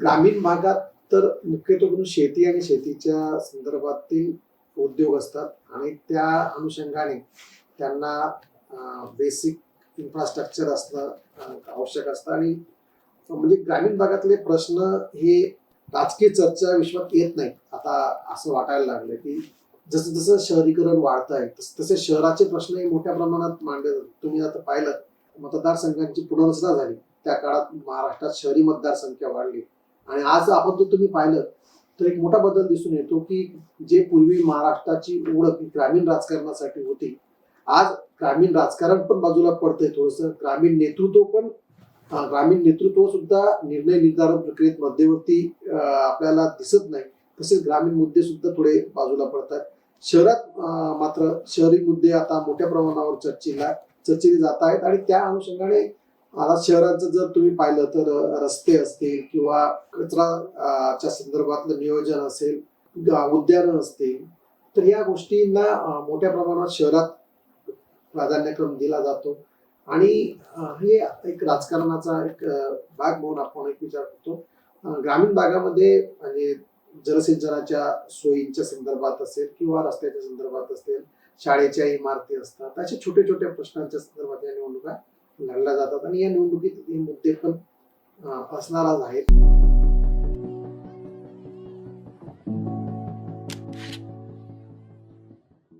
ग्रामीण भागात तर मुख्यत्वे करून शेती आणि शेतीच्या संदर्भातील उद्योग असतात. आणि त्या अनुषंगाने त्यांना बेसिक इन्फ्रास्ट्रक्चर असणं आवश्यक असतं. आणि म्हणजे ग्रामीण भागातले प्रश्न हे राजकीय चर्चा विश्वात येत नाही आता असं वाटायला लागलं की जसं जसं शहरीकरण वाढत आहे तस तसे शहराचे प्रश्नही मोठ्या प्रमाणात मांडले जातात. तुम्ही आता पाहिलं मतदारसंघांची पुनर्रचना झाली. त्या काळात महाराष्ट्रात शहरी मतदारसंख्या वाढली. आणि आज आपण जर तुम्ही पाहिलं तर एक मोठा बदल दिसून येतो की जे पूर्वी महाराष्ट्राची ओळख ही ग्रामीण राजकारणासाठी होती आज ग्रामीण राजकारण पण बाजूला पडतंय थोडस. ग्रामीण नेतृत्व पण ग्रामीण नेतृत्व सुद्धा निर्णय निर्धारण प्रक्रियेत मध्यवर्ती आपल्याला दिसत नाही. तसेच ग्रामीण मुद्दे सुद्धा थोडे बाजूला पडतात. शहरात मात्र शहरी मुद्दे आता मोठ्या प्रमाणावर चर्चेला चर्चेले जात आहेत आणि त्या अनुषंगाने आता शहराचं जर तुम्ही पाहिलं तर रस्ते असतील किंवा कचरा च्या संदर्भातलं नियोजन असेल उद्यानं असतील तर या गोष्टींना मोठ्या प्रमाणात शहरात प्राधान्यक्रम दिला जातो. आणि हे एक राजकारणाचा एक भाग म्हणून आपण एक विचार करतो. ग्रामीण भागामध्ये म्हणजे जलसिंचनाच्या सोयींच्या संदर्भात असेल किंवा रस्त्याच्या संदर्भात असेल शाळेच्या इमारती असतात अशा छोट्या छोट्या प्रश्नांच्या संदर्भात या निवडणुका लढल्या जातात आणि या निवडणुकीत हे मुद्दे पण असणारच आहेत.